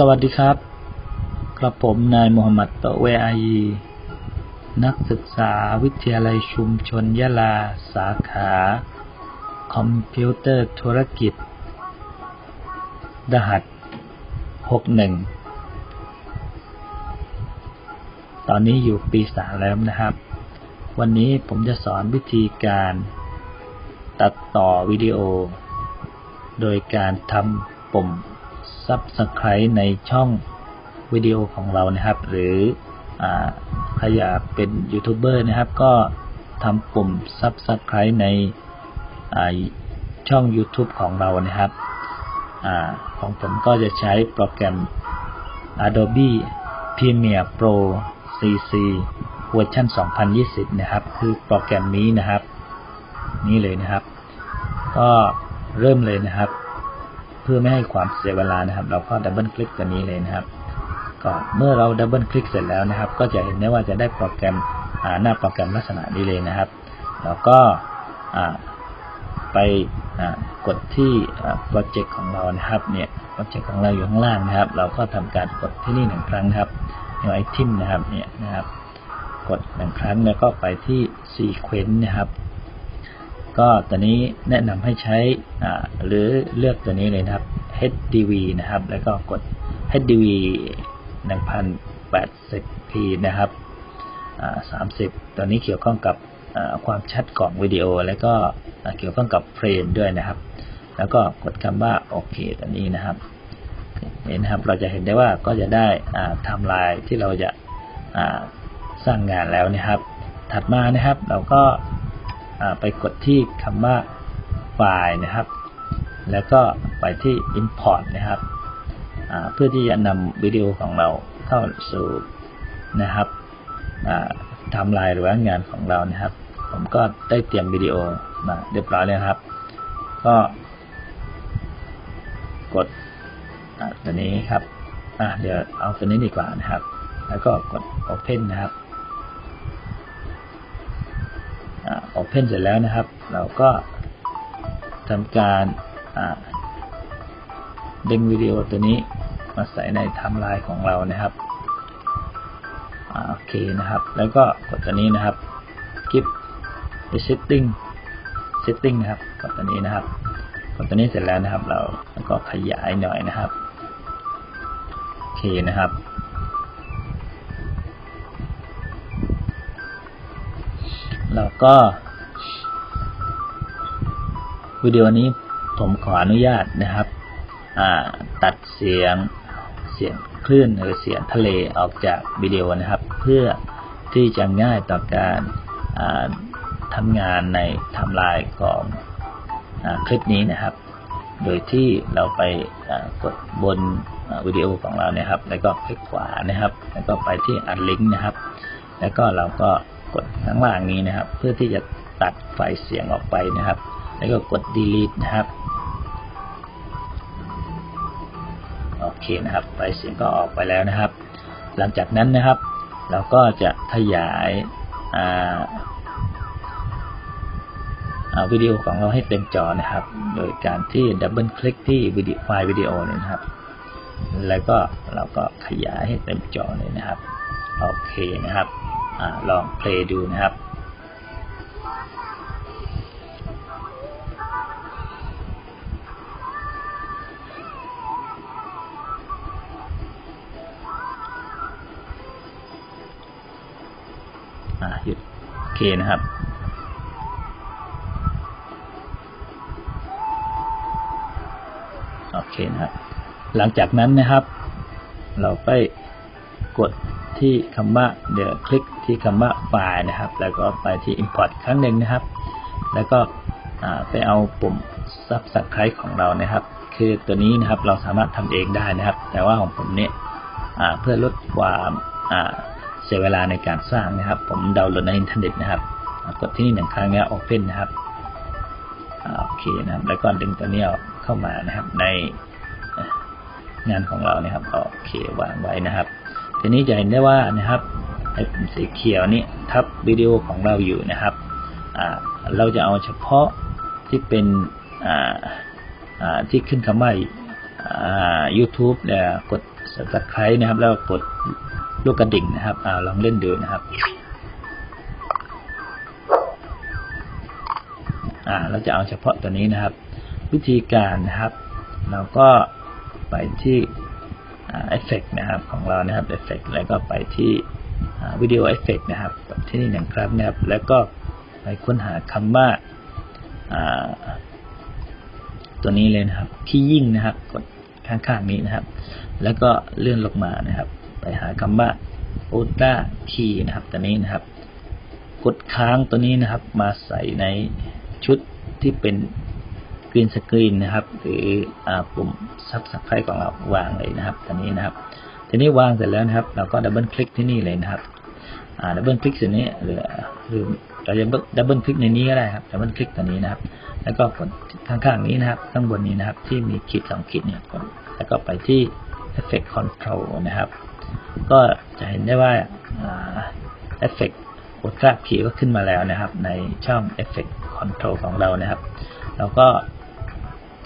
สวัสดีครับ กระผมนายมูฮัมหมัดโตะเวอายี นักศึกษาวิทยาลัยชุมชนยะลา สาขา คอมพิวเตอร์ธุรกิจ รหัส 61 ตอนนี้อยู่ปีสามแล้วนะครับ วันนี้ผมจะสอนวิธีการ ตัดต่อวิดีโอ โดยการทำปุ่ม Subscribe ในช่องวิดีโอของเรานะครับ หรืออใครอยากเป็นยูทูบเบอร์นะครับ ก็ทำปุ่ม Subscribe ในช่อง YouTube ของเรานะครับอของผมก็จะใช้โปรแกรม Adobe Premiere Pro CC เวอร์ชัน2020 นะครับ คือโปรแกรมนี้นะครับ นี่เลยนะครับ ก็เริ่มเลยนะครับ พื่อไม่ให้ความเสียเวลานะครับ เราก็ดับเบิลคลิกตัวนี้เลยนะครับก็เมื่อเราดับเบิลคลิกเสร็จแล้วนะครับ ก็จะเห็นได้ว่าจะได้โปรแกรมหน้าโปรแกรมลักษณะนี้เลยนะครับ แล้วก็ไปกดที่โปรเจกต์ของเรานะครับเนี่ยโปรเจกต์ของเราอยู่ข้างล่างนะครับ เราก็ทำการกดที่นี่หนึ่งครั้งนะครับ new item นะครับเนี่ยนะครับ กดหนึ่งครั้งแล้วก็ไปที่ sequence นะครับ ก็ตัวนี้แนะนำให้ใช้หรือเลือกตัวนี้เลยนะครับ HDV นะครับ แล้วก็กด HDV 1080p นะครับ30 ตัวนี้เกี่ยวข้องกับความชัดของวิดีโอ แล้วก็เกี่ยวข้องกับเฟรมด้วยนะครับ แล้วก็กดคำว่าโอเคตัวนี้นะครับเห็นนะครับเราจะเห็นได้ว่าก็จะได้ไทม์ไลน์ที่เราจะสร้างงานแล้วนะครับ ถัดมานะครับเราก็ ไปกดที่คำว่าไฟล์นะครับ แล้วก็ไปที่ import นะครับ เพื่อที่จะนำวิดีโอของเราเข้าสู่นะครับทำลายหรือว่างานของเรานะครับ ผมก็ได้เตรียมวิดีโอมาเรียบร้อยแล้วครับ ก็กดตัวนี้ครับเดี๋ยวเอาตัวนี้ดีกว่านะครับ แล้วก็กด Open นะครับ Open เสร็จแล้วนะครับ เราก็ทำการดึงวิดีโอตัวนี้มาใส่ในไทม์ไลน์ของเรานะครับโอเคนะครับ แล้วก็กดตัวนี้นะครับ Keep the setting setting นะครับกดตัวนี้นะครับกดตัวนี้เสร็จแล้วนะครับ เราแล้วก็ขยายหน่อยนะครับ โอเคนะครับ เราก็วิดีโอนี้ผมขออนุญาตนะครับตัดเสียงเสียงคลื่นหรือเสียงทะเลออกจากวิดีโอนะครับ เพื่อที่จะง่ายต่อการทำงานในทำลายของอคลิปนี้นะครับ โดยที่เราไปกดบนวิดีโอของเราเนี่ยครับ แล้วก็คลิกขวานะครับ แล้วก็ไปที่อัดลิงก์นะครับ แล้วก็เราก็ กดข้างล่างนี้นะครับ เพื่อที่จะตัดไฟเสียงออกไปนะครับ แล้วก็กด delete นะครับโอเคนะครับไฟเสียงก็ออกไปแล้วนะครับ หลังจากนั้นนะครับ เราก็จะขยายวิดีโอของเราให้เต็มจอนะครับ โดยการที่ดับเบิลคลิกที่วิดีโอไฟล์วิดีโอเลยนะครับ แล้วก็เราก็ขยายให้เต็มจอเลยนะครับ โอเคนะครับ อลองเพลย์ดูนะครับหยุดโอเคนะครับโอเคนะครับ หลังจากนั้นนะครับ เราไปกดที่คำว่าเดี๋ยวคลิก ที่คำว่าไฟล์นะครับ แล้วก็ไปที่ import ครั้งหนึ่งนะครับ แล้วก็ไปเอาปุ่ม subscribe ของเรานะครับ คือตัวนี้นะครับเราสามารถทำเองได้นะครับ แต่ว่าของผมเนี่ยเพื่อลดความเสียเวลาในการสร้างนะครับ ผมดาวน์โหลดในอินเทอร์เน็ตนะครับกดที่นี่หนึ่งครั้งแล้ว Open นะครับโอเคนะครับ แล้วก็ดึงตัวนี้เข้ามานะครับ ในงานของเรานะครับโอเควางไว้นะครับ ทีนี้จะเห็นได้ว่านะครับ ปุ่มสีเขียวนี้ทับวิดีโอของเราอยู่นะครับ เราจะเอาเฉพาะที่เป็นที่ขึ้นคำว่า YouTube เนี่ยกด subscribe นะครับ แล้วกดลูกกระดิ่งนะครับอลองเล่นดูนะครับเราจะเอาเฉพาะตัวนี้นะครับ วิธีการนะครับ เราก็ไปที่เอฟเฟกนะครับของเรานะครับเอฟเฟกแล้วก็ไปที่ วิดีโอเอฟเฟกนะครับกดที่นี่หนึ่งครั้งนะครับ แล้วก็ไปค้นหาคำว่าอ่าตัวนี้เลยนะครับ ที่ยิ่งนะครับกดข้างๆนี้นะครับ แล้วก็เลื่อนลงมานะครับ ไปหาคำว่า Ultra Key นะครับ ตัวนี้นะครับ กดค้างตัวนี้นะครับ มาใส่ในชุดที่เป็นกรีนสกรีนนะครับ หรืออปุ่มซับสไครต์ของเราวางเลยนะครับตัวนี้นะครับ ทีนี้วางเสร็จแล้วนะครับ เราก็ดับเบิลคลิกที่นี่เลยนะครับดับเบิลคลิกส่วนนี้หรือหรือเราจะดับเบิลคลิกในนี้ก็ได้ครับดับเบิลคลิกตัวนี้นะครับ แล้วก็กดข้างๆนี้นะครับ ข้างบนนี้นะครับ ที่มีขีดสองขีดเนี่ยกดแล้วก็ไปที่ Effect Control นะครับ ก็จะเห็นได้ว่า Effect Ultra Key ก็ขึ้นมาแล้วนะครับ ในช่อง Effect Control ของเรานะครับเราก็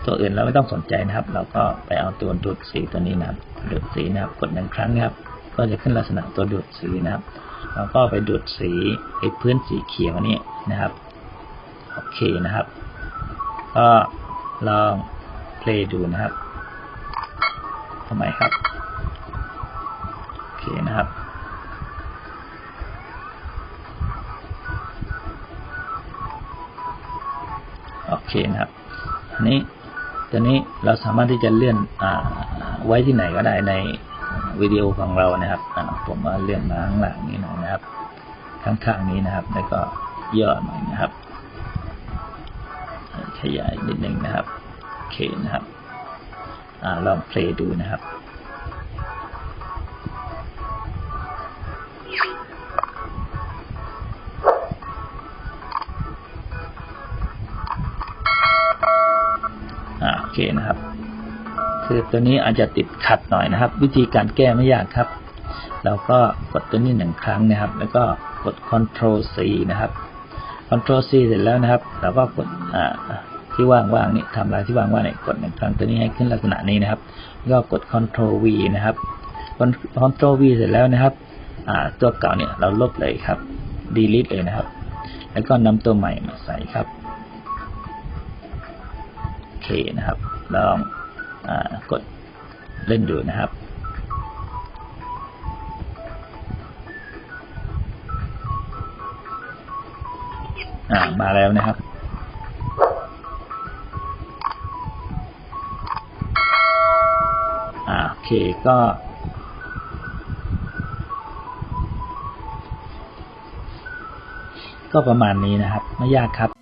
ตัวอื่นเราไม่ต้องสนใจนะครับ เราก็ไปเอาตัวดูดสีตัวนี้นะครับ ดูดสีนะครับ กดหนึ่งครั้งนะครับ ก็จะขึ้นลักษณะตัวดูดสีนะครับ เราก็ไปดูดสีไอ้พื้นสีเขียวนี่นะครับโอเคนะครับ ก็ลองเพลย์ดูนะครับทำไมครับโอเคนะครับโอเคนะครับ อันนี้ ตอนนี้เราสามารถที่จะเลื่อนอไว้ที่ไหนก็ได้ในวิดีโอของเรานะครับผมมาเลื่อนมาข้างหลังนี้หน่อยนะครับข้างๆนี้นะครับ แล้วก็ย่อหน่อยนะครับ ขยายนิดนึงนะครับโอเคนะครับอลองเพลย์ดูนะครับ เคนะครับ คือตัวนี้อาจจะติดขัดหน่อยนะครับ วิธีการแก้ไม่ยากครับ เราก็กดตัวนี้หนึ่งครั้งนะครับ แล้วก็กด Ctrl C นะครับ Ctrl C เสร็จแล้วนะครับ เราก็กดที่ว่างๆนี่ทำลายที่ว่างๆนี่กดหนึ่งครั้งตัวนี้ให้ขึ้นลักษณะนี้นะครับแล้วก็กด Ctrl V นะครับ Ctrl V เสร็จแล้วนะครับตัวเก่าเนี่ยเราลบเลยครับ delete เลยนะครับ แล้วก็นำตัวใหม่มาใส่ครับ เคนะครับ ลองอกดเล่นดูนะครับมาแล้วนะครับโอเคก็ก็ประมาณนี้นะครับ ไม่ยากครับ